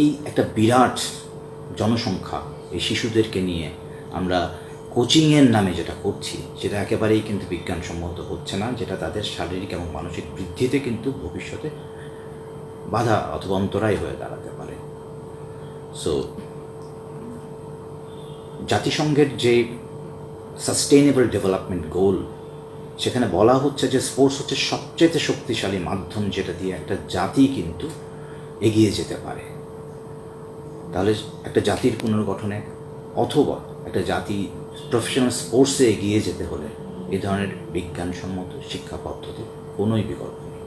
এই একটা বিরাট জনসংখ্যা এই শিশুদেরকে নিয়ে আমরা কোচিংয়ের নামে যেটা করছি, সেটা একেবারেই কিন্তু বিজ্ঞানসম্মত হচ্ছে না, যেটা তাদের শারীরিক এবং মানসিক বৃদ্ধিতে কিন্তু ভবিষ্যতে বাধা অথবা অন্তরায় হয়ে দাঁড়াতে পারে। সো জাতিসংঘের যে সাস্টেইনেবল ডেভেলপমেন্ট গোল সেখানে বলা হচ্ছে যে স্পোর্টস হচ্ছে সবচেয়ে শক্তিশালী মাধ্যম যেটা দিয়ে একটা জাতি কিন্তু এগিয়ে যেতে পারে। তাহলে একটা জাতির পুনর্গঠনে অথবা একটা জাতি প্রফেশনাল স্পোর্টসে এগিয়ে যেতে হলে এ ধরনের বিজ্ঞানসম্মত শিক্ষা পদ্ধতি কোনোই বিকল্প নেই।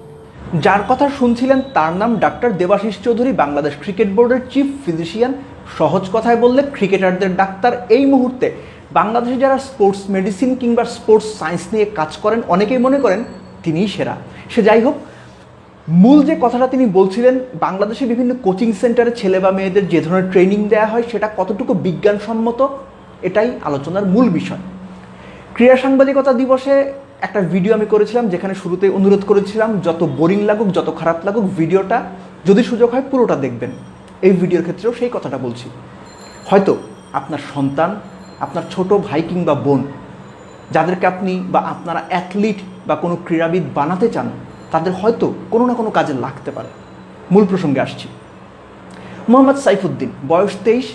যার কথা শুনছিলেন তার নাম ডাক্তার দেবাশিস চৌধুরী, বাংলাদেশ ক্রিকেট বোর্ডের চিফ ফিজিশিয়ান সহজ কথায় বললে ক্রিকেটারদের ডাক্তার এই মুহূর্তে। বাংলাদেশে যারা স্পোর্টস মেডিসিন কিংবা স্পোর্টস সায়েন্স নিয়ে কাজ করেন, অনেকেই মনে করেন তিনিই সেরা। সে যাই হোক মূল যে কথাটা তিনি বলছিলেন, বাংলাদেশে বিভিন্ন কোচিং সেন্টারে ছেলে বা মেয়েদের যে ধরনের ট্রেনিং দেওয়া হয়, সেটা কতটুকু বিজ্ঞানসম্মত, এটাই আলোচনার মূল বিষয়। ক্রীড়া সাংবাদিকতা দিবসে একটা ভিডিও আমি করেছিলাম, যেখানে শুরুতে অনুরোধ করেছিলাম, যত বোরিং লাগুক, যত খারাপ লাগুক, ভিডিওটা যদি সুযোগ হয়, পুরোটা দেখবেন। এই ভিডিওর ক্ষেত্রেও সেই কথাটা বলছি। হয়তো আপনার সন্তান, আপনার ছোট ভাই কিংবা বোন, যাদেরকে আপনি বা আপনারা অ্যাথলিট বা কোনো ক্রীড়াবিদ বানাতে চান তাদের হয়তো কোনো না কোনো কাজে লাগতে পারে। মূল প্রসঙ্গে আসছি। মোহাম্মদ সাইফুদ্দিন, বয়স তেইশ,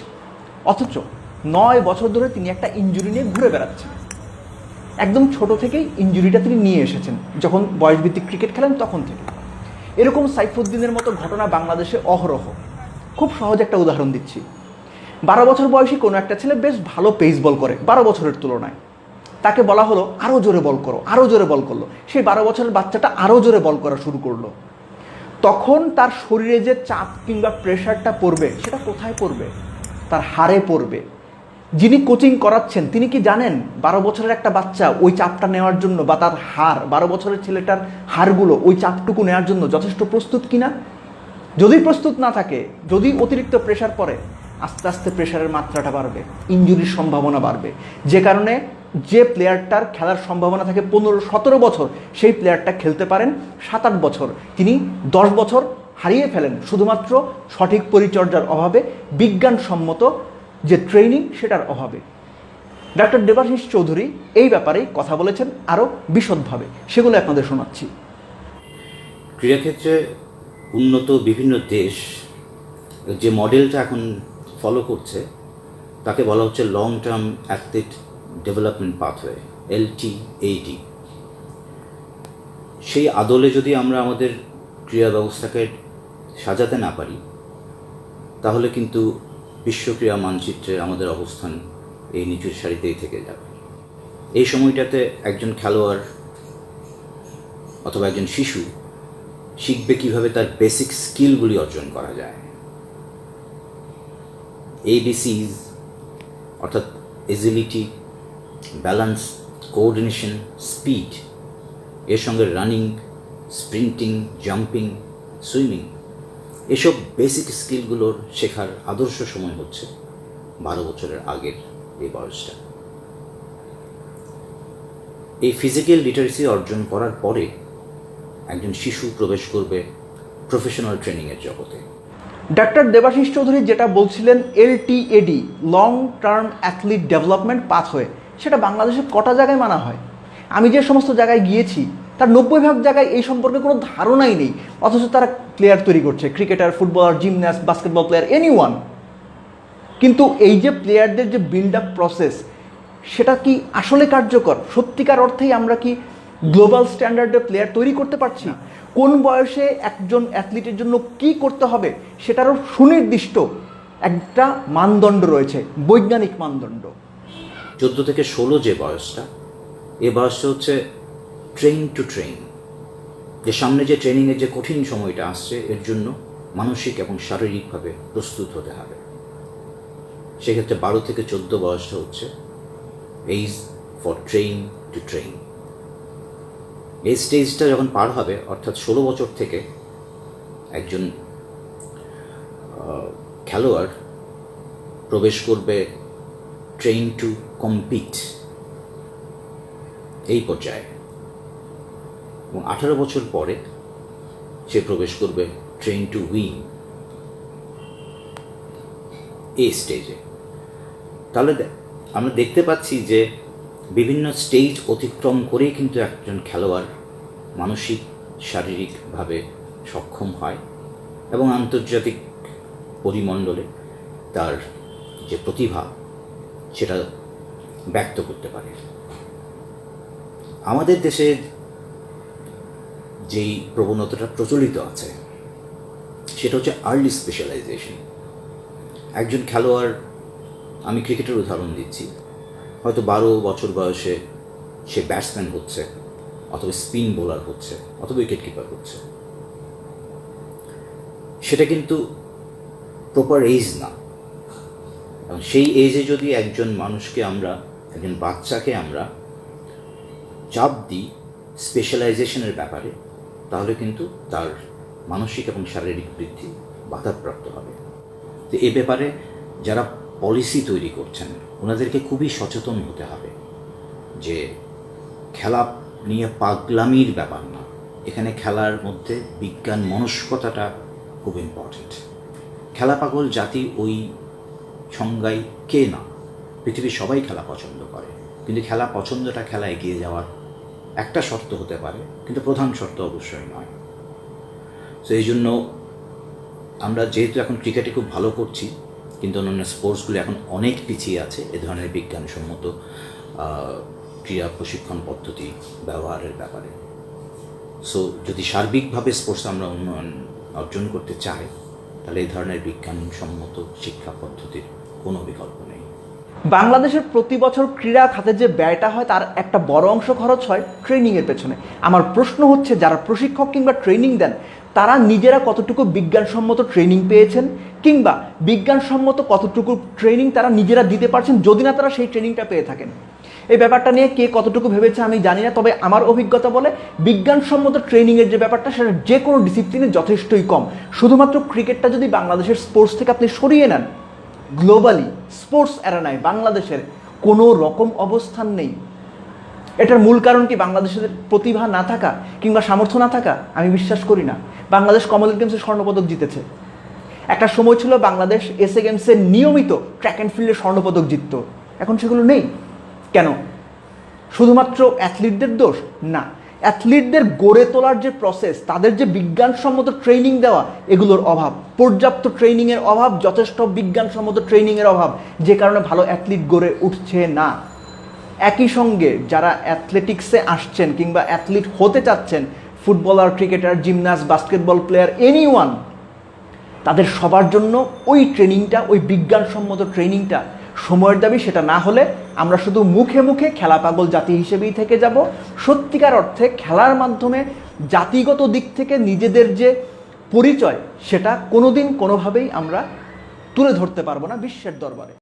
অথচ নয় বছর ধরে তিনি একটা ইঞ্জুরি নিয়ে ঘুরে বেড়াচ্ছেন। একদম ছোট থেকেই ইঞ্জুরিটা তিনি নিয়ে এসেছেন, যখন বয়সভিত্তিক ক্রিকেট খেলেন তখন থেকে। এরকম সাইফুদ্দিনের মতো ঘটনা বাংলাদেশে অহরহ। খুব সহজ একটা উদাহরণ দিচ্ছি। বারো বছর বয়সী কোনো একটা ছেলে বেশ ভালো পেস বল করে, বারো বছরের তুলনায়। তাকে বলা হলো আরও জোরে বল করো আরও জোরে বল করল। সেই বারো বছরের বাচ্চাটা আরও জোরে বল করা শুরু করল। তখন তার শরীরে যে চাপ কিংবা প্রেশারটা পড়বে, সেটা কোথায় পড়বে? তার হাড়ে পড়বে। যিনি কোচিং করাচ্ছেন, তিনি কি জানেন, বারো বছরের একটা বাচ্চা ওই চাপটা নেওয়ার জন্য বা তার হার বারো বছরের ছেলেটার হারগুলো ওই চাপটুকু নেওয়ার জন্য যথেষ্ট প্রস্তুত কিনা? যদি প্রস্তুত না থাকে, যদি অতিরিক্ত প্রেশার পড়ে, আস্তে আস্তে প্রেশারের মাত্রাটা বাড়বে ইঞ্জুরির সম্ভাবনা বাড়বে। যে কারণে যে প্লেয়ারটার খেলার সম্ভাবনা থাকে পনেরো, সতেরো বছর, সেই প্লেয়ারটা খেলতে পারেন সাত আট বছর। তিনি দশ বছর হারিয়ে ফেলেন শুধুমাত্র সঠিক পরিচর্যার অভাবে, বিজ্ঞানসম্মত যে ট্রেনিং সেটার অভাবে। ডক্টর দেবাশিস চৌধুরী এই ব্যাপারেই কথা বলেছেন আরও বিশদভাবে। সেগুলো আপনাদের শোনাচ্ছি। ক্রীড়াক্ষেত্রে উন্নত বিভিন্ন দেশ যে মডেলটা এখন ফলো করছে, তাকে বলা হচ্ছে long term athlete development pathway LTAD সেই আদলে যদি আমরা আমাদের ক্রীড়া ব্যবস্থাকে সাজাতে না পারি, তাহলে কিন্তু বিশ্ব ক্রীড়া মানচিত্রে আমাদের অবস্থান এই নিচুর সারিতেই থেকে যাবে। এই সময়টাতে একজন খেলোয়াড় অথবা একজন শিশু শিখবে কীভাবে তার বেসিক স্কিলগুলি অর্জন করা যায়। এবিসিজ অর্থাৎ এজিলিটি ব্যালেন্স কোঅর্ডিনেশন স্পিড এর সঙ্গে রানিং স্প্রিন্টিং জাম্পিং সুইমিং এসব বেসিক স্কিলগুলোর শেখার আদর্শ সময় হচ্ছে বারো বছরের আগের এই বয়সটা। এই ফিজিক্যাল লিটারেসি অর্জন করার পরে একজন শিশু প্রবেশ করবে প্রফেশনাল ট্রেনিংয়ের জগতে। ডাক্তার দেবাশিস চৌধুরী যেটা বলছিলেন LTAD long term athlete development pathway সেটা বাংলাদেশের কটা জায়গায় মানা হয়? আমি যে সমস্ত জায়গায় গিয়েছি তার নব্বই ভাগ জায়গায় এই সম্পর্কে কোনো ধারণাই নেই। অথচ তারা প্লেয়ার তৈরি করছে cricketer footballer gymnast basketball player any one কিন্তু এই যে প্লেয়ারদের যে বিল্ড আপ প্রসেস সেটা কি আসলে কার্যকর? সত্যিকার অর্থেই আমরা কি গ্লোবাল স্ট্যান্ডার্ডে প্লেয়ার তৈরি করতে পারছি? না। কোন বয়সে একজন অ্যাথলিটের জন্য কি করতে হবে সেটারও সুনির্দিষ্ট একটা মানদণ্ড রয়েছে বৈজ্ঞানিক মানদণ্ড। চোদ্দ থেকে ষোলো যে বয়সটা, এ বয়সটা হচ্ছে ট্রেন টু ট্রেন যে সামনে যে ট্রেনিংয়ের যে কঠিন সময়টা আসছে, এর জন্য মানসিক এবং শারীরিকভাবে প্রস্তুত হতে হবে। সেক্ষেত্রে বারো থেকে চোদ্দ বয়সটা হচ্ছে age for train to train এই স্টেজটা যখন পার হবে, অর্থাৎ ষোলো বছর থেকে একজন খেলোয়াড় প্রবেশ করবে ট্রেন টু কম্পিট এই পর্যায়ে এবং আঠারো বছর পরে সে প্রবেশ করবে ট্রেন টু উইন এই স্টেজে তাহলে আমরা দেখতে পাচ্ছি যে বিভিন্ন স্টেজ অতিক্রম করেই কিন্তু একজন খেলোয়াড় মানসিক, শারীরিকভাবে সক্ষম হয় এবং আন্তর্জাতিক পরিমণ্ডলে তার যে প্রতিভা সেটা ব্যক্ত করতে পারে। আমাদের দেশে যেই প্রবণতাটা প্রচলিত আছে, সেটা হচ্ছে আর্লি স্পেশালাইজেশন একজন খেলোয়াড়, আমি ক্রিকেটের উদাহরণ দিচ্ছি, হয়তো বারো বছর বয়সে সে ব্যাটসম্যান হচ্ছে, অথবা স্পিন বোলার হচ্ছে, অথবা উইকেট কিপার হচ্ছে। সেটা কিন্তু প্রপার এজ না। এবং সেই এজে যদি একজন মানুষকে আমরা, একজন বাচ্চাকে আমরা চাপ দিই স্পেশালাইজেশনের ব্যাপারে, তাহলে কিন্তু তার মানসিক এবং শারীরিক বৃদ্ধি বাধাপ্রাপ্ত হবে। তো এ ব্যাপারে যারা পলিসি তৈরি করছেন, ওনাদেরকে খুবই সচেতন হতে হবে যে খেলা নিয়ে পাগলামির ব্যাপার না। এখানে খেলার মধ্যে বিজ্ঞান মনস্কতাটা খুব ইম্পর্টেন্ট খেলা পাগল জাতি ওই সংজ্ঞায় কে না? পৃথিবীর সবাই খেলা পছন্দ করে। কিন্তু খেলা পছন্দটা খেলা এগিয়ে যাওয়ার একটা শর্ত হতে পারে, কিন্তু প্রধান শর্ত অবশ্যই নয়। তো এই জন্য আমরা যেহেতু এখন ক্রিকেটে খুব ভালো করছি, কিন্তু অন্যান্য স্পোর্টসগুলো এখন অনেক পিছিয়ে আছে, এ ধরনের বিজ্ঞানসম্মত ক্রীড়া প্রশিক্ষণ পদ্ধতি, ব্যবহারের ব্যাপারে। সো যদি সার্বিকভাবে স্পোর্টস আমরা উন্নয়ন অর্জন করতে চাই, তাহলে এই ধরনের বিজ্ঞানসম্মত শিক্ষা পদ্ধতির কোনো বিকল্প নেই। বাংলাদেশের প্রতি বছর ক্রীড়া খাতে যে ব্যয়টা হয়, তার একটা বড় অংশ খরচ হয় ট্রেনিংয়ের পেছনে। আমার প্রশ্ন হচ্ছে, যারা প্রশিক্ষক কিংবা ট্রেনিং দেন, তারা নিজেরা কতটুকু বিজ্ঞানসম্মত ট্রেনিং পেয়েছেন, কিংবা বিজ্ঞানসম্মত কতটুকু ট্রেনিং তারা নিজেরা দিতে পারছেন যদি না তারা সেই ট্রেনিংটা পেয়ে থাকেন? এই ব্যাপারটা নিয়ে কে কতটুকু ভেবেছে আমি জানি না, তবে আমার অভিজ্ঞতা বলে বিজ্ঞানসম্মত ট্রেনিংয়ের যে ব্যাপারটা, সেটা যে কোনো ডিসিপ্লিনে যথেষ্টই কম। শুধুমাত্র ক্রিকেটটা যদি বাংলাদেশের স্পোর্টস থেকে আপনি সরিয়ে নেন গ্লোবালি স্পোর্টস অ্যারানায় বাংলাদেশের কোনো রকম অবস্থান নেই। এটার মূল কারণ কি? বাংলাদেশের প্রতিভা না থাকা কিংবা সামর্থ্য না থাকা আমি বিশ্বাস করি না। বাংলাদেশ কমনওয়েলথ গেমসে স্বর্ণপদক জিতেছে। একটা সময় ছিল বাংলাদেশ এসএ গেমসে নিয়মিত ট্র্যাক অ্যান্ড ফিল্ডে স্বর্ণপদক জিতত। এখন সেগুলো নেই। কেন? শুধুমাত্র অ্যাথলিটদের দোষ? না। অ্যাথলিটদের গড়ে তোলার যে প্রসেস তাদের যে বিজ্ঞানসম্মত ট্রেনিং দেওয়া, এগুলোর অভাব। পর্যাপ্ত ট্রেনিংয়ের অভাব, যথেষ্ট বিজ্ঞানসম্মত ট্রেনিংয়ের অভাব, যে কারণে ভালো অ্যাথলিট গড়ে উঠছে না। একই সঙ্গে যারা অ্যাথলেটিক্সে আসছেন কিংবা অ্যাথলিট হতে চাচ্ছেন footballer cricketer gymnast basketball player any one তাদের সবার জন্য ওই ট্রেনিংটা ওই বিজ্ঞানসম্মত ট্রেনিংটা সময়ের দাবি, সেটা না হলে আমরা শুধু মুখে মুখে খেলা পাগল জাতি হিসেবেই থেকে যাব, সত্যিকার অর্থে খেলার মাধ্যমে জাতিগত দিক থেকে নিজেদের যে পরিচয়, সেটা কোনোদিন কোনোভাবেই আমরা তুলে ধরতে পারব না বিশ্বের দরবারে।